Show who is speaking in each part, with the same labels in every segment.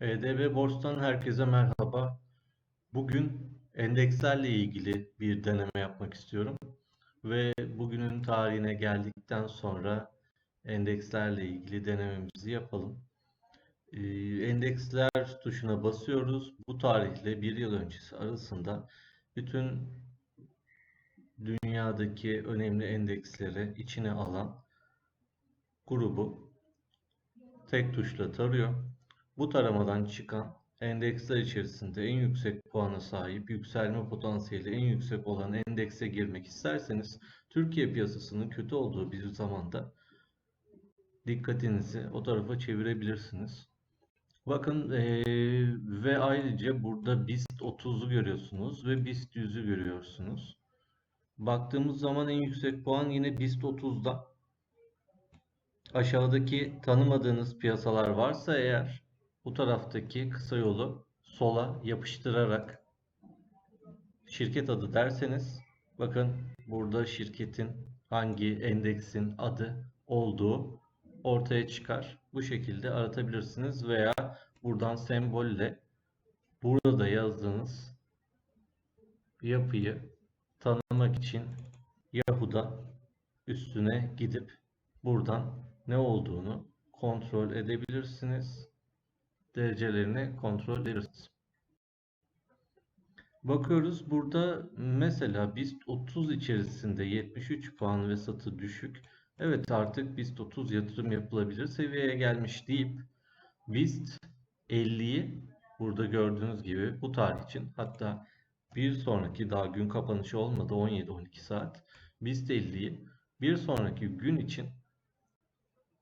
Speaker 1: EDB Bors'tan herkese merhaba. Bugün endekslerle ilgili bir deneme yapmak istiyorum. Ve bugünün tarihine geldikten sonra endekslerle ilgili denememizi yapalım. Ee, endeksler tuşuna basıyoruz. Bu tarihle bir yıl öncesi arasında bütün dünyadaki önemli endeksleri içine alan grubu tek tuşla tarıyor. Bu taramadan çıkan endeksler içerisinde en yüksek puana sahip, yükselme potansiyeli en yüksek olan endekse girmek isterseniz Türkiye piyasasının kötü olduğu bir zamanda dikkatinizi o tarafa çevirebilirsiniz. Bakın ee, ve ayrıca burada BIST 30'u görüyorsunuz ve BIST 100'ü görüyorsunuz. Baktığımız zaman en yüksek puan yine BIST 30'da. Aşağıdaki tanımadığınız piyasalar varsa eğer bu taraftaki kısa yolu sola yapıştırarak şirket adı derseniz bakın burada şirketin hangi endeksin adı olduğu ortaya çıkar. Bu şekilde aratabilirsiniz veya buradan sembolle burada da yazdığınız yapıyı tanımak için Yahoo'da üstüne gidip buradan ne olduğunu kontrol edebilirsiniz. Derecelerini kontrol ederiz. Bakıyoruz burada mesela BIST 30 içerisinde 73 puan ve satı düşük. Evet artık BIST 30 yatırım yapılabilir seviyeye gelmiş deyip BIST 50'yi burada gördüğünüz gibi bu tarih için hatta bir sonraki daha gün kapanışı olmadı 17-12 saat BIST 50'yi bir sonraki gün için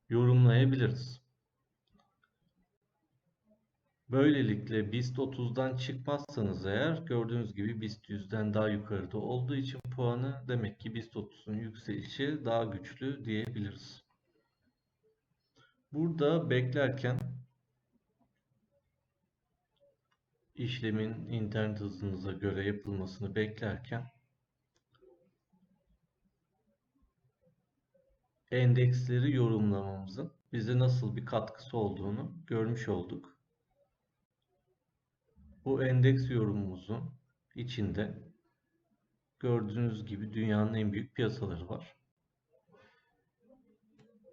Speaker 1: yorumlayabiliriz. Böylelikle BIST 30'dan çıkmazsanız eğer gördüğünüz gibi BIST 100'den daha yukarıda olduğu için puanı demek ki BIST 30'un yükselişi daha güçlü diyebiliriz. Burada beklerken işlemin internet hızınıza göre yapılmasını beklerken endeksleri yorumlamamızın bize nasıl bir katkısı olduğunu görmüş olduk. Bu endeks yorumumuzun içinde gördüğünüz gibi dünyanın en büyük piyasaları var.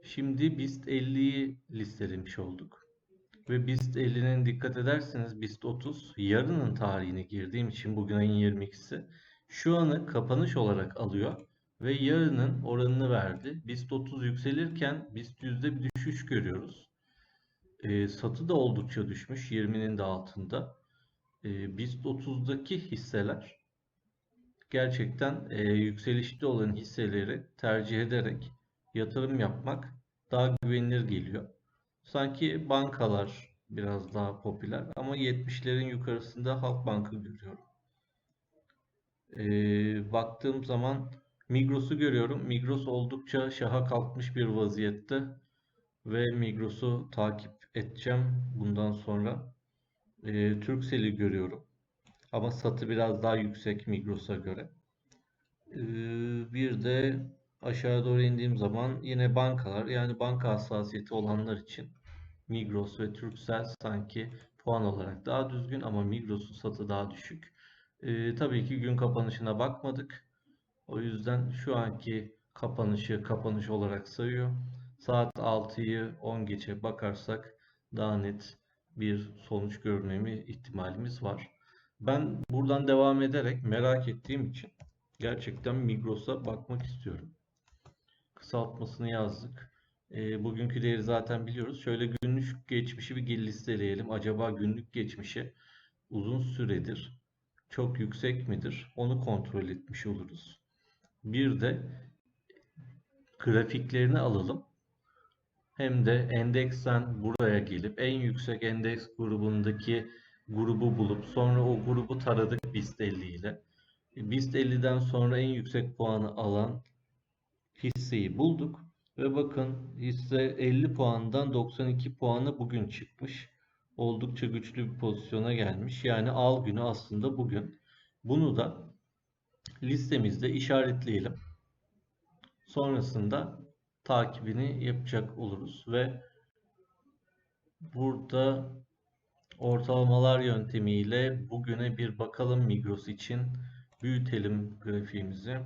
Speaker 1: Şimdi BIST 50'yi listelemiş olduk. Ve BIST 50'nin dikkat ederseniz BIST 30 yarının tarihini girdiğim için bugün ayın 22'si şu anı kapanış olarak alıyor ve yarının oranını verdi. BIST 30 yükselirken BIST yüzde bir düşüş görüyoruz. E, satı da oldukça düşmüş 20'nin de altında. E, BIST 30'daki hisseler gerçekten e, yükselişte olan hisseleri tercih ederek yatırım yapmak daha güvenilir geliyor. Sanki bankalar biraz daha popüler ama 70'lerin yukarısında Halkbank'ı görüyorum. E, baktığım zaman Migros'u görüyorum. Migros oldukça şaha kalkmış bir vaziyette ve Migros'u takip edeceğim bundan sonra. E, Turkcell'i görüyorum. Ama satı biraz daha yüksek Migros'a göre. E, bir de aşağı doğru indiğim zaman yine bankalar yani banka hassasiyeti olanlar için Migros ve Turkcell sanki puan olarak daha düzgün ama Migros'un satı daha düşük. E, tabii ki gün kapanışına bakmadık. O yüzden şu anki kapanışı kapanış olarak sayıyor. Saat 6'yı 10 geçe bakarsak daha net bir sonuç görmemi ihtimalimiz var. Ben buradan devam ederek merak ettiğim için gerçekten Migros'a bakmak istiyorum. Kısaltmasını yazdık. E, bugünkü değeri zaten biliyoruz. Şöyle günlük geçmişi bir listeleyelim. Acaba günlük geçmişi uzun süredir çok yüksek midir? Onu kontrol etmiş oluruz. Bir de grafiklerini alalım. Hem de endeksten buraya gelip en yüksek endeks grubundaki grubu bulup sonra o grubu taradık BIST 50 ile. BIST 50'den sonra en yüksek puanı alan hisseyi bulduk. Ve bakın hisse 50 puandan 92 puanı bugün çıkmış. Oldukça güçlü bir pozisyona gelmiş. Yani al günü aslında bugün. Bunu da listemizde işaretleyelim. Sonrasında takibini yapacak oluruz ve burada ortalamalar yöntemiyle bugüne bir bakalım Migros için. Büyütelim grafiğimizi.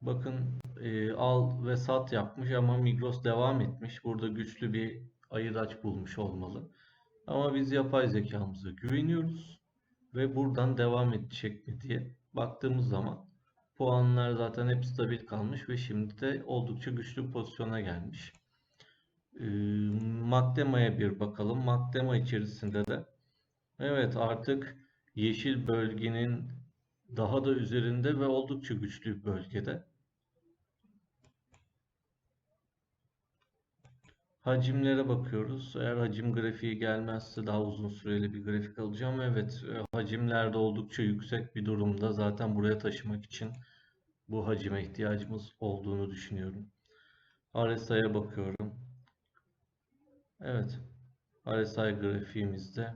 Speaker 1: Bakın e, al ve sat yapmış ama Migros devam etmiş. Burada güçlü bir ayıraç bulmuş olmalı. Ama biz yapay zekamıza güveniyoruz ve buradan devam edecek mi diye baktığımız zaman puanlar zaten hep stabil kalmış ve şimdi de oldukça güçlü pozisyona gelmiş. E, Makdema'ya bir bakalım. Makdema içerisinde de evet artık yeşil bölgenin daha da üzerinde ve oldukça güçlü bir bölgede. Hacimlere bakıyoruz. Eğer hacim grafiği gelmezse daha uzun süreli bir grafik alacağım. Evet, e, hacimler de oldukça yüksek bir durumda. Zaten buraya taşımak için bu hacime ihtiyacımız olduğunu düşünüyorum. RSI'ye bakıyorum. Evet, RSI grafiğimizde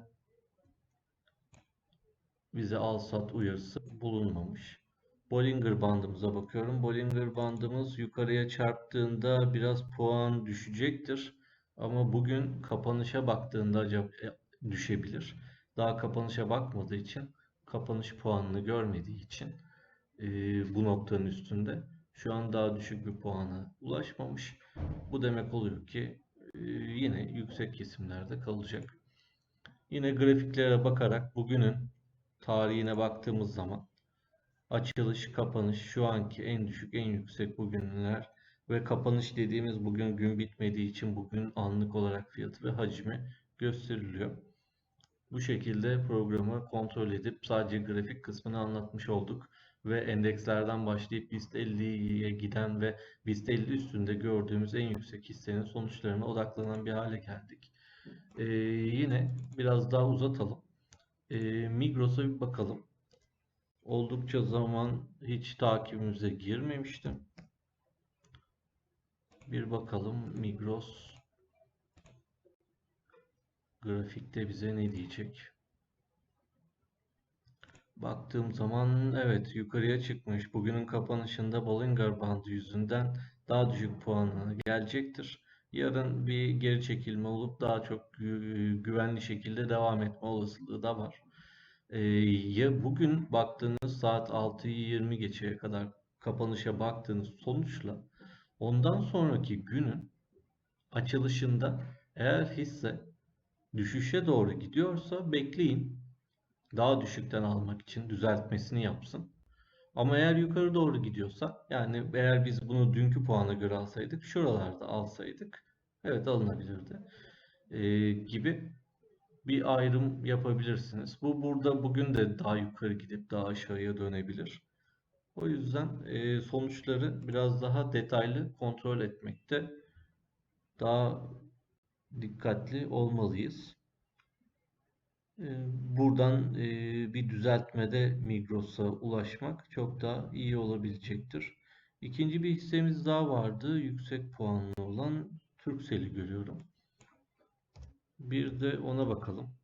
Speaker 1: bize al sat uyarısı bulunmamış. Bollinger bandımıza bakıyorum. Bollinger bandımız yukarıya çarptığında biraz puan düşecektir. Ama bugün kapanışa baktığında acaba e, düşebilir. Daha kapanışa bakmadığı için, kapanış puanını görmediği için e, bu noktanın üstünde şu an daha düşük bir puana ulaşmamış. Bu demek oluyor ki e, yine yüksek kesimlerde kalacak. Yine grafiklere bakarak bugünün tarihine baktığımız zaman açılış, kapanış şu anki en düşük, en yüksek bugünler ve kapanış dediğimiz bugün gün bitmediği için bugün anlık olarak fiyatı ve hacmi gösteriliyor. Bu şekilde programı kontrol edip sadece grafik kısmını anlatmış olduk ve endekslerden başlayıp BIST 50'ye giden ve BIST 50 üstünde gördüğümüz en yüksek hissenin sonuçlarına odaklanan bir hale geldik. Ee, yine biraz daha uzatalım. Ee, Migros'a bir bakalım. Oldukça zaman hiç takibimize girmemişti. Bir bakalım Migros grafikte bize ne diyecek? Baktığım zaman evet yukarıya çıkmış. Bugünün kapanışında Bollinger Bandı yüzünden daha düşük puanına gelecektir. Yarın bir geri çekilme olup daha çok gü güvenli şekilde devam etme olasılığı da var. Ee, ya bugün baktığınız saat 6'yı 20 geçeye kadar kapanışa baktığınız sonuçla ondan sonraki günün açılışında eğer hisse düşüşe doğru gidiyorsa bekleyin. Daha düşükten almak için düzeltmesini yapsın. Ama eğer yukarı doğru gidiyorsa yani eğer biz bunu dünkü puana göre alsaydık şuralarda alsaydık evet alınabilirdi ee, gibi bir ayrım yapabilirsiniz. Bu burada bugün de daha yukarı gidip daha aşağıya dönebilir. O yüzden e, sonuçları biraz daha detaylı kontrol etmekte daha dikkatli olmalıyız. E, buradan e, bir düzeltmede Migros'a ulaşmak çok daha iyi olabilecektir. İkinci bir hissemiz daha vardı. Yüksek puanlı olan Turkcell'i görüyorum. Bir de ona bakalım.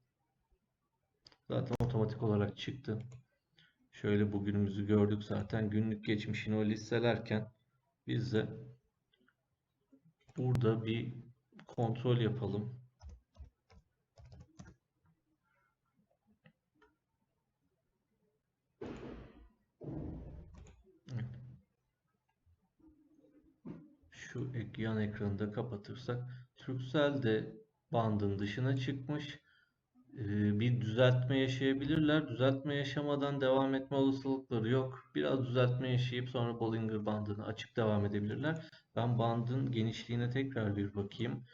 Speaker 1: Zaten otomatik olarak çıktı. Şöyle bugünümüzü gördük zaten. Günlük geçmişini o listelerken biz de burada bir kontrol yapalım. Şu yan ekranı da kapatırsak Turkcell de bandın dışına çıkmış. Ee, bir düzeltme yaşayabilirler. Düzeltme yaşamadan devam etme olasılıkları yok. Biraz düzeltme yaşayıp sonra Bollinger bandını açıp devam edebilirler. Ben bandın genişliğine tekrar bir bakayım.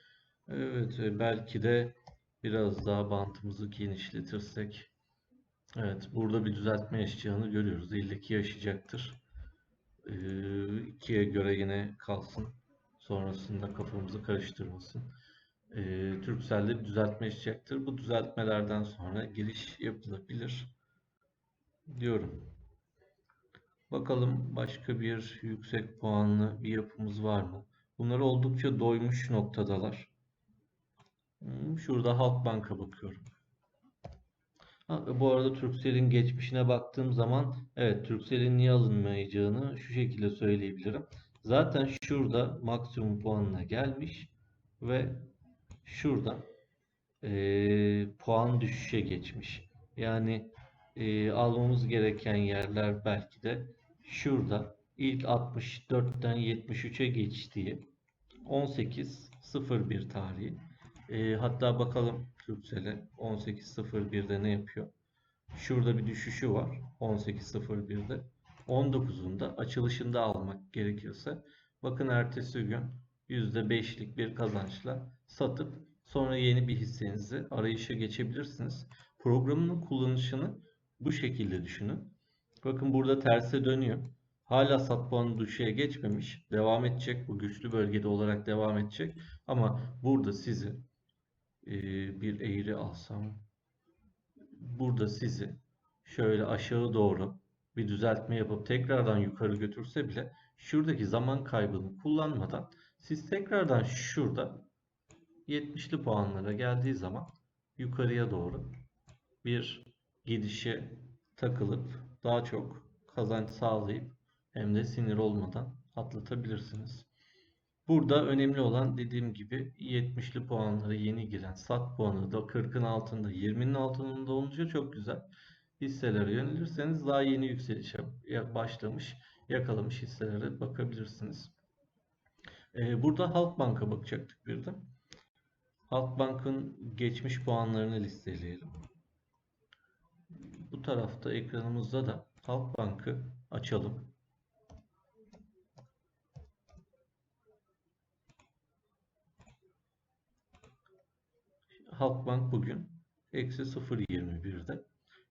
Speaker 1: Evet e, belki de biraz daha bandımızı genişletirsek. Evet burada bir düzeltme yaşayacağını görüyoruz. İlle ki yaşayacaktır. Ee, ikiye göre yine kalsın. Sonrasında kafamızı karıştırmasın e, Turkcell'de bir düzeltme yaşayacaktır. Bu düzeltmelerden sonra giriş yapılabilir diyorum. Bakalım başka bir yüksek puanlı bir yapımız var mı? Bunlar oldukça doymuş noktadalar. Hmm, şurada Halkbank'a bakıyorum. Ha, bu arada Turkcell'in geçmişine baktığım zaman evet Turkcell'in niye alınmayacağını şu şekilde söyleyebilirim. Zaten şurada maksimum puanına gelmiş ve şurada e, puan düşüşe geçmiş. Yani e, almamız gereken yerler belki de şurada ilk 64'ten 73'e geçtiği 18.01 tarihi. E, hatta bakalım Turkcell'e 18.01'de ne yapıyor? Şurada bir düşüşü var 18.01'de. 19'unda açılışında almak gerekirse bakın ertesi gün %5'lik bir kazançla satıp sonra yeni bir hissenizi arayışa geçebilirsiniz. Programın kullanışını bu şekilde düşünün. Bakın burada terse dönüyor. Hala sat puanı düşüşe geçmemiş. Devam edecek. Bu güçlü bölgede olarak devam edecek. Ama burada sizi e, bir eğri alsam burada sizi şöyle aşağı doğru bir düzeltme yapıp tekrardan yukarı götürse bile şuradaki zaman kaybını kullanmadan siz tekrardan şurada 70'li puanlara geldiği zaman yukarıya doğru bir gidişe takılıp daha çok kazanç sağlayıp hem de sinir olmadan atlatabilirsiniz. Burada önemli olan dediğim gibi 70'li puanlara yeni giren sat puanı da 40'ın altında 20'nin altında olunca çok güzel. Hisselere yönelirseniz daha yeni yükselişe başlamış yakalamış hisselere bakabilirsiniz. Ee, burada Halkbank'a bakacaktık bir de. Halkbank'ın geçmiş puanlarını listeleyelim. Bu tarafta ekranımızda da Halkbank'ı açalım. Halkbank bugün eksi 0.21'de.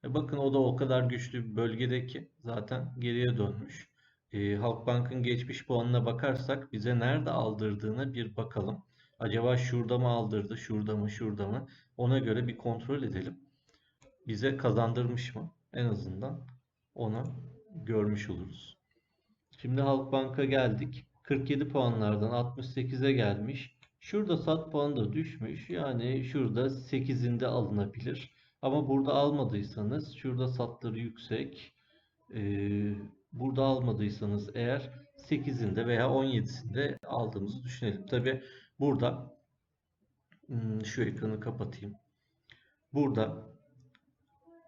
Speaker 1: E bakın o da o kadar güçlü bir bölgede ki zaten geriye dönmüş. E, Halkbank'ın geçmiş puanına bakarsak bize nerede aldırdığına bir bakalım. Acaba şurada mı aldırdı, şurada mı, şurada mı? Ona göre bir kontrol edelim. Bize kazandırmış mı? En azından ona görmüş oluruz. Şimdi Halkbank'a geldik. 47 puanlardan 68'e gelmiş. Şurada sat puanı da düşmüş. Yani şurada 8'inde alınabilir. Ama burada almadıysanız şurada satları yüksek. Ee, burada almadıysanız eğer 8'inde veya 17'sinde aldığımızı düşünelim. Tabi burada hmm, şu ekranı kapatayım. Burada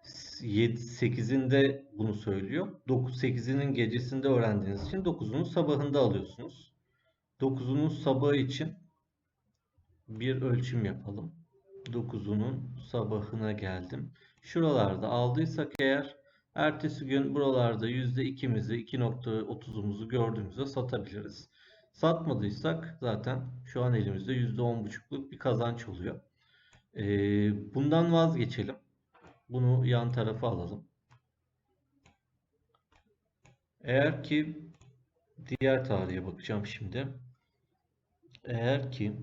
Speaker 1: 8'inde bunu söylüyor. 9 8'inin gecesinde öğrendiğiniz için 9'unun sabahında alıyorsunuz. 9'unun sabahı için bir ölçüm yapalım. 9'unun sabahına geldim. Şuralarda aldıysak eğer ertesi gün buralarda %2'mizi 2.30'umuzu gördüğümüzde satabiliriz. Satmadıysak zaten şu an elimizde %10.5'luk bir kazanç oluyor. Ee, bundan vazgeçelim. Bunu yan tarafa alalım. Eğer ki diğer tarihe bakacağım şimdi. Eğer ki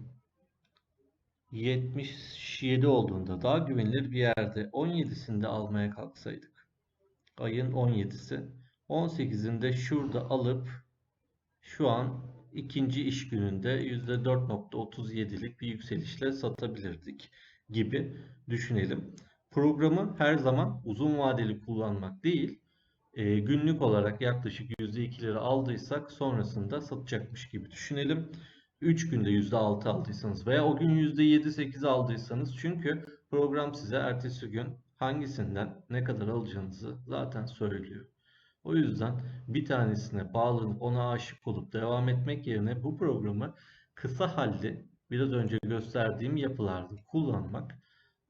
Speaker 1: 77 olduğunda daha güvenilir bir yerde 17'sinde almaya kalksaydık. Ayın 17'si. 18'inde şurada alıp şu an ikinci iş gününde %4.37'lik bir yükselişle satabilirdik gibi düşünelim. Programı her zaman uzun vadeli kullanmak değil, e, günlük olarak yaklaşık %2'leri aldıysak sonrasında satacakmış gibi düşünelim. 3 günde %6 aldıysanız veya o gün %7-8 aldıysanız çünkü program size ertesi gün hangisinden ne kadar alacağınızı zaten söylüyor. O yüzden bir tanesine bağlanıp ona aşık olup devam etmek yerine bu programı kısa halde biraz önce gösterdiğim yapılarda kullanmak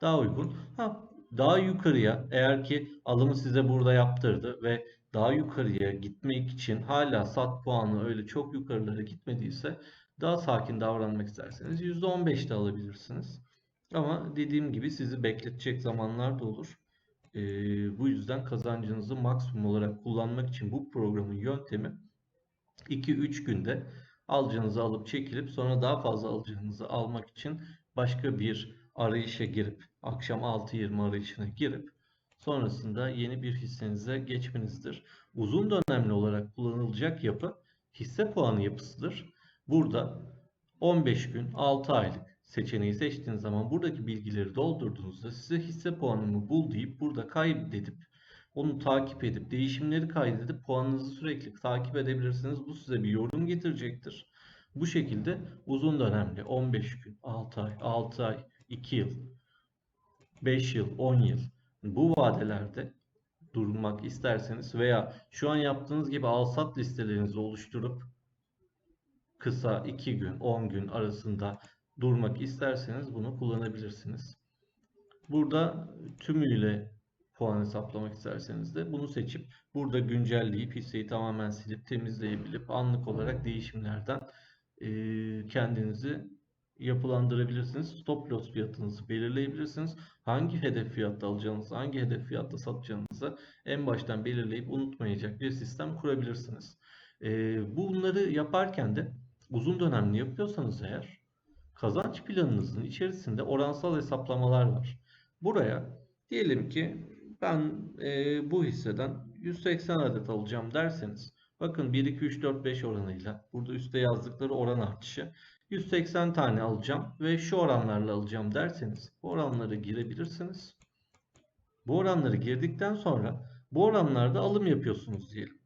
Speaker 1: daha uygun. Ha, daha yukarıya eğer ki alımı size burada yaptırdı ve daha yukarıya gitmek için hala sat puanı öyle çok yukarılara gitmediyse daha sakin davranmak isterseniz %15 alabilirsiniz. Ama dediğim gibi sizi bekletecek zamanlar da olur. Ee, bu yüzden kazancınızı maksimum olarak kullanmak için bu programın yöntemi 2-3 günde alacağınızı alıp çekilip sonra daha fazla alacağınızı almak için başka bir arayışa girip akşam 6.20 arayışına girip sonrasında yeni bir hissenize geçmenizdir. Uzun dönemli olarak kullanılacak yapı hisse puanı yapısıdır. Burada 15 gün 6 aylık seçeneği seçtiğiniz zaman buradaki bilgileri doldurduğunuzda size hisse puanımı bul deyip burada kaydedip onu takip edip değişimleri kaydedip puanınızı sürekli takip edebilirsiniz. Bu size bir yorum getirecektir. Bu şekilde uzun dönemli 15 gün, 6 ay, 6 ay, 2 yıl 5 yıl, 10 yıl bu vadelerde durmak isterseniz veya şu an yaptığınız gibi al-sat listelerinizi oluşturup kısa 2 gün, 10 gün arasında durmak isterseniz bunu kullanabilirsiniz. Burada tümüyle puan hesaplamak isterseniz de bunu seçip burada güncelleyip hisseyi tamamen silip temizleyebilip anlık olarak değişimlerden kendinizi yapılandırabilirsiniz. Stop loss fiyatınızı belirleyebilirsiniz. Hangi hedef fiyatta alacağınızı, hangi hedef fiyatta satacağınızı en baştan belirleyip unutmayacak bir sistem kurabilirsiniz. Eee, bunları yaparken de uzun dönemli yapıyorsanız eğer kazanç planınızın içerisinde oransal hesaplamalar var. Buraya diyelim ki ben eee, bu hisseden 180 adet alacağım derseniz bakın 1, 2, 3, 4, 5 oranıyla burada üstte yazdıkları oran artışı 180 tane alacağım ve şu oranlarla alacağım derseniz bu oranları girebilirsiniz. Bu oranları girdikten sonra bu oranlarda alım yapıyorsunuz diyelim.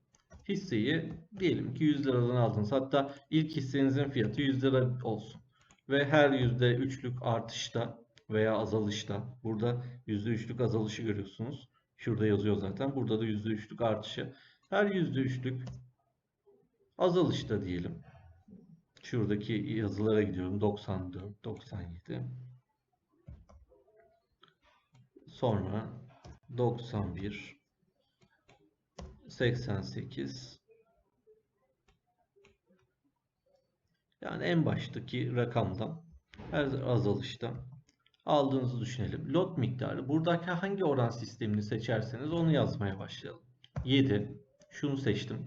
Speaker 1: Hisseyi diyelim ki 100 liradan aldınız. Hatta ilk hissenizin fiyatı 100 lira olsun. Ve her %3'lük artışta veya azalışta burada %3'lük azalışı görüyorsunuz. Şurada yazıyor zaten. Burada da %3'lük artışı. Her %3'lük azalışta diyelim. Şuradaki yazılara gidiyorum. 94, 97. Sonra 91, 88. Yani en baştaki rakamdan her azalışta aldığınızı düşünelim. Lot miktarı. Buradaki hangi oran sistemini seçerseniz onu yazmaya başlayalım. 7. Şunu seçtim.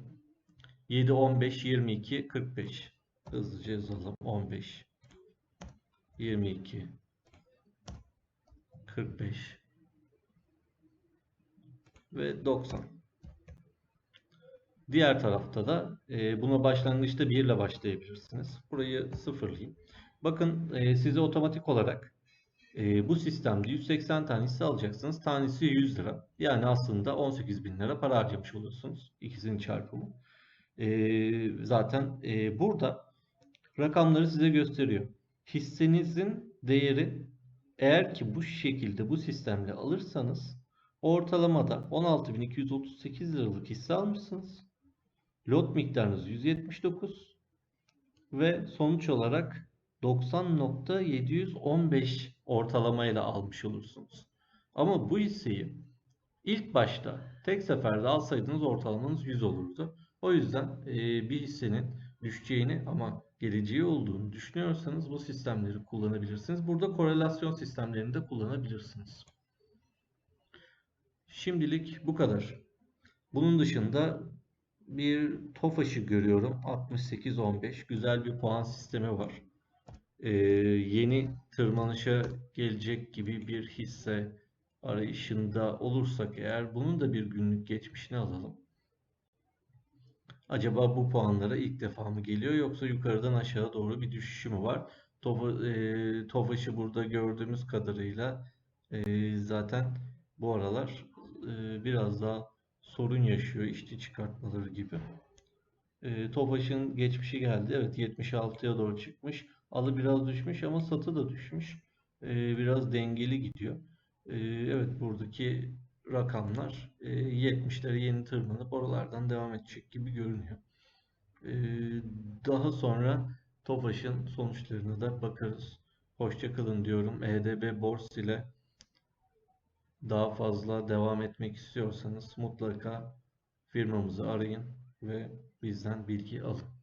Speaker 1: 7, 15, 22, 45. Hızlıca yazalım. 15, 22, 45 ve 90. Diğer tarafta da e, buna başlangıçta 1 ile başlayabilirsiniz. Burayı sıfırlayayım. Bakın e, size otomatik olarak e, bu sistemde 180 tane hisse alacaksınız. Tanesi 100 lira. Yani aslında 18 bin lira para harcamış oluyorsunuz. İkisinin çarpımı. E, zaten e, burada rakamları size gösteriyor. Hissenizin değeri eğer ki bu şekilde bu sistemle alırsanız ortalamada 16.238 liralık hisse almışsınız. Lot miktarınız 179 ve sonuç olarak 90.715 ortalamayla almış olursunuz. Ama bu hisseyi ilk başta tek seferde alsaydınız ortalamanız 100 olurdu. O yüzden e, bir hissenin düşeceğini ama geleceği olduğunu düşünüyorsanız bu sistemleri kullanabilirsiniz. Burada korelasyon sistemlerini de kullanabilirsiniz. Şimdilik bu kadar. Bunun dışında bir TOFAŞ'ı görüyorum. 68-15. Güzel bir puan sistemi var. Ee, yeni tırmanışa gelecek gibi bir hisse arayışında olursak eğer bunun da bir günlük geçmişini alalım. Acaba bu puanlara ilk defa mı geliyor yoksa yukarıdan aşağı doğru bir düşüşü mü var? Tofa, e, Tofaş'ı burada gördüğümüz kadarıyla e, zaten bu aralar e, biraz daha sorun yaşıyor işçi çıkartmaları gibi. E, Tofaş'ın geçmişi geldi. Evet 76'ya doğru çıkmış. Alı biraz düşmüş ama satı da düşmüş. E, biraz dengeli gidiyor. E, evet buradaki rakamlar e, 70'lere yeni tırmanıp oralardan devam edecek gibi görünüyor. E, daha sonra Tofaş'ın sonuçlarına da bakarız. Hoşçakalın diyorum. EDB Bors ile daha fazla devam etmek istiyorsanız mutlaka firmamızı arayın ve bizden bilgi alın.